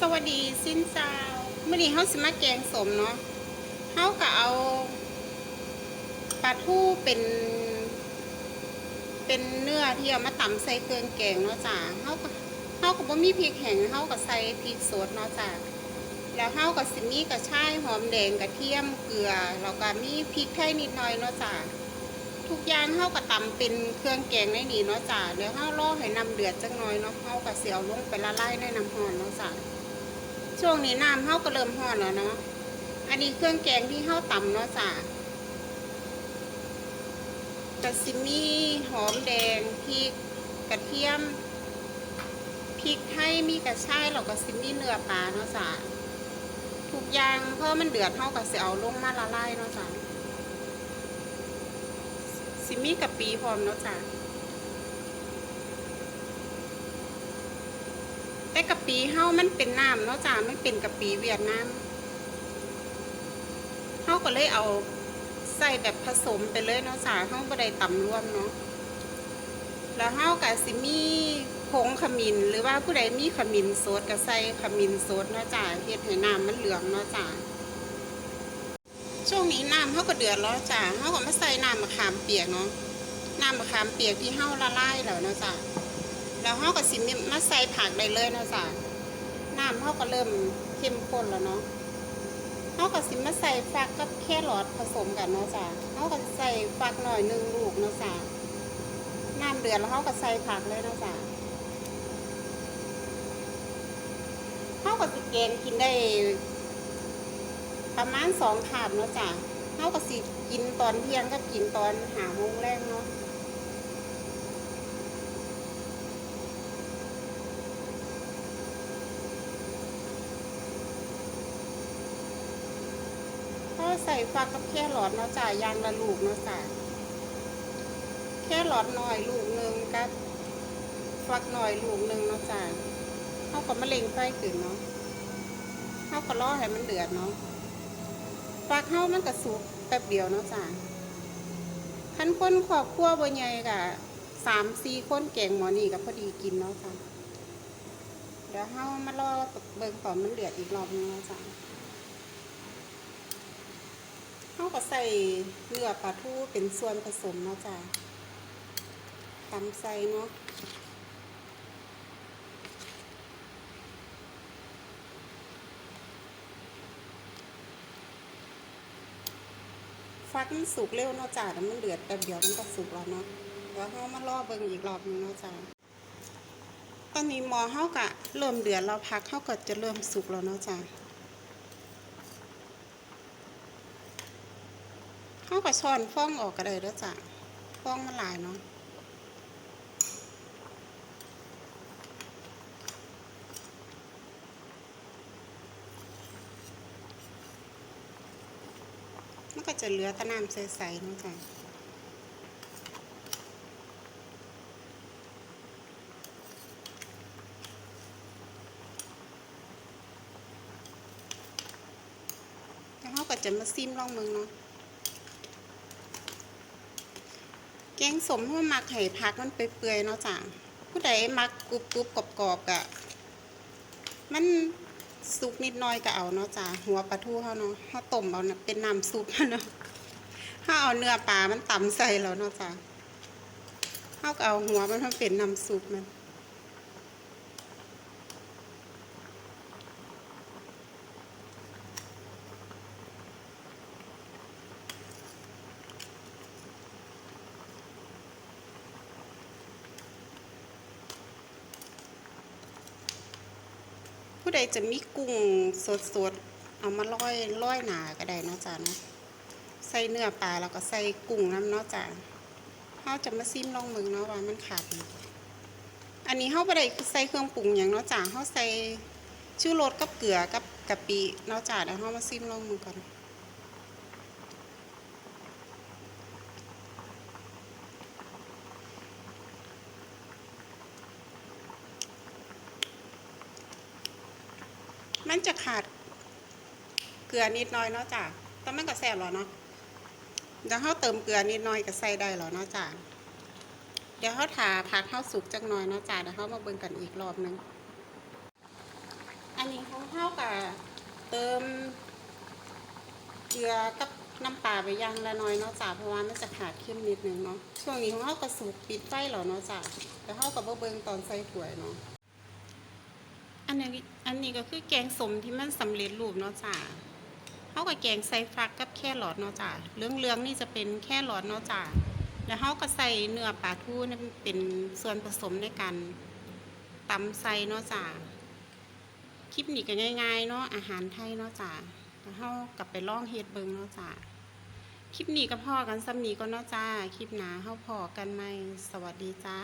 สวัสดีสิ้นเจ้าเมื่อนี้เขาสิมาแกงสมเนาะเขาก็เอาปลาทูเป็น เป็นเนื้อที่เอามาตำใส่เครื่องแกงเนาะจ้าเขาก็เขาก็บ่มีพริกแห้งเขาก็ใส่พริกสดเนาะจ้าแล้วเขาก็สิมีกระชายหอมแดงกระเทียมเกลือแล้วก็มีพริกไทยนิดหน่อยเนาะจ้าทุกอย่างเขาก็ตำเป็นเครื่องแกงในนี้เนาะจ้าเดี๋ยวเขารอให้น้ำเดือดจักหน่อยเนาะเขาก็เสียวลงไปละลายในน้ำร้อนเนาะจ้า ช่วงนี้น้ำเฮาก็เริ่มห้อนแล้วเนาะ อันนี้เครื่องแกงที่เฮาตำเนาะจ้ะกระซิมี่หอมแดงพริกกระเทียมพริกไทยมีกระชายแล้วก็ซิมี่เนื้อปลาเนาะจ้ะทุกอย่างเพราะมันเดือดเฮาก็สิเอาลงมาละลายเนาะจ้ะซิมี่กะปิพร้อมเนาะจ้ะ แต่กะปิเฮามันเป็นน้ำเนาะจ้ามันเป็นกะปิเวียดนามเฮาก็เลยเอาใส่แบบผสมไปเลยเนาะจ้าเฮาบ่ได้ตำรวมเนาะแล้วเฮาก็สิมีผงขมิ้นหรือว่าผู้ใดมีขมิ้นสดก็ใส่ขมิ้นสดเนาะจ้าเฮ็ดให้น้ำมันเหลืองเนาะจ้าช่วงนี้น้ำเฮาก็เดือดแล้วจ้าเฮาก็มาใส่น้ำมะขามเปียกเนาะน้ำมะขามเปียกที่เฮาละลายแล้วเนาะจ้า แล้วเขาก็สิมมาใส่ผักได้เลยเนาะจ้ะน้ำเขาก็เริ่มเข้มข้นแล้วเนาะเขาก็สิมาใส่ฟักกับแครอทผสมกันเนาะจ้ะเขาก็ใส่ฟักหน่อยหนึ่งลูกเนาะจ้ะน้ำเดือดแล้วเขาก็ใส่ผักเลยเนาะจ้ะเขาก็สิแกงกินได้ ประมาณสองถาดเนาะจ้ะเขาก็สิกินตอนเที่ยงกับกินตอนหาโมงแรกเนาะ ก็ ใส่ฟักกับแค่หลอดเนาะจ้ะยางละลูกเนาะจ้ะแค่หลอดหน่อยลูกหนึ่งกับฟักหน่อยลูกหนึ่งเนาะจ้ะเขาก็มะเร็งไฟขึ้นเนาะเขาก็รอให้มันเดือดเนาะฟักเขามันก็สุกแป๊บเดียวเนาะจ้ะคันคนครอบครัวบ่ใหญ่กะสามสี่คนแกงหมอนี่ก็พอดีกินเนาะจ้ะเดี๋ยวเขามารอเบิ่งต่อมันเดือดอีกรอบนึงเนาะจ้ะ เขาก็ใส่เนื้อปลาทูเป็นส่วนผสมเนาะจ้ะตำใส่เนาะฟักมันสุกเร็วเนาะจ้ะแต่มันเดือดแป๊บเดียวมันก็สุกแล้วเนาะแล้วเขามาล่อเบิ่งอีกรอบนึงเนาะจ้ะตอนนี้หมอเขากะเริ่มเดือดแล้วพักเขาก็จะเริ่มสุกแล้วเนาะจ้ะ เขาก็ช้อนฟองออกก็ได้แล้วจ้ะฟองมันหลายเนาะมันก็จะเหลือตะน้ำใสๆนาะจ้ะแล้วเขาก็จะมาซิมลองมึงเนาะ แกงสมหันมักไห่พักมันเปื่อยๆเนาะจ้ะผู้ใดมักกรุบกรุบกรอบกรอบกะมันซุปนิดหน้อยก็เอาเนาะจ้ะหัวปลาทูเขาเนาะเขาต้มเอาเป็นน้ำซุปเนาะถ้าเอาเนื้อปลามันตำใส่แล้วเนาะจ้ะเขาก็เอาหัวมันมาเป็นน้ำซุปมัน ผู้ใดจะมีกุ้งสดๆ เอามาร้อยร้อยหนาก็ได้เนาะจ้ะเนาะใส่เนื้อปลาแล้วก็ใส่กุ้งน้ำเนาะจ้ะเขาจะมาซิมลองมึงเนาะว่ามันขาดอันนี้เขาไปได้ใส่เครื่องปรุงอย่างเนาะจ้ะเขาใส่ชูรสกับเกลือกับกะปิเนาะจ้ะเดี๋ยวเขามาซิมลองมึงก่อน มันจะขาดเกลือนิดน้อยเนาะจ้ะแต่มันก็แซ่บหรอเนาะเดี๋ยวเขาเติมเกลือนิดน้อยก็ใส่ได้หรอเนาะจ้ะเดี๋ยวเขาถาผักเข้าสุกจักหน่อยเนาะจ้ะเดี๋ยวเขามาเบิ่งกันอีกรอบหนึง อันนี้เขาเข้ากับเติมเกลือกับน้ำปลาไปย่างละน้อยเนาะจ้ะเพราะว่ามันจะขาดเข้มนิดนึงเนาะช่วงนี้ของเขาก็สูบปิดไฟแล้วเนาะจ้ะแต่เขากับเบิ่งตอนใส่ถ้วยเนาะ อันนี้อันนี้ก็คือแกงสมที่มันสำเร็จรูปเนาะจ้ะเขากับแกงใส่ฟักกับแค่หลอดเนาะจ้ะเหลืองนี่จะเป็นแค่หลอดเนาะจ้ะแล้วเขาก็ใส่เนื้อปลาทูนี่เป็นส่วนผสมในการตำใส่เนาะจ้ะคลิปนี้ก็ง่ายๆเนาะอาหารไทยเนาะจ้ะแล้วเฮากลับไปล่องเฮ็ดเบิงเนาะจ้าคลิปนี้ก็พอกันซ้ำนี้ก็เนาะจ้า คลิปหน้าเฮาพอกันไหมสวัสดีจ้า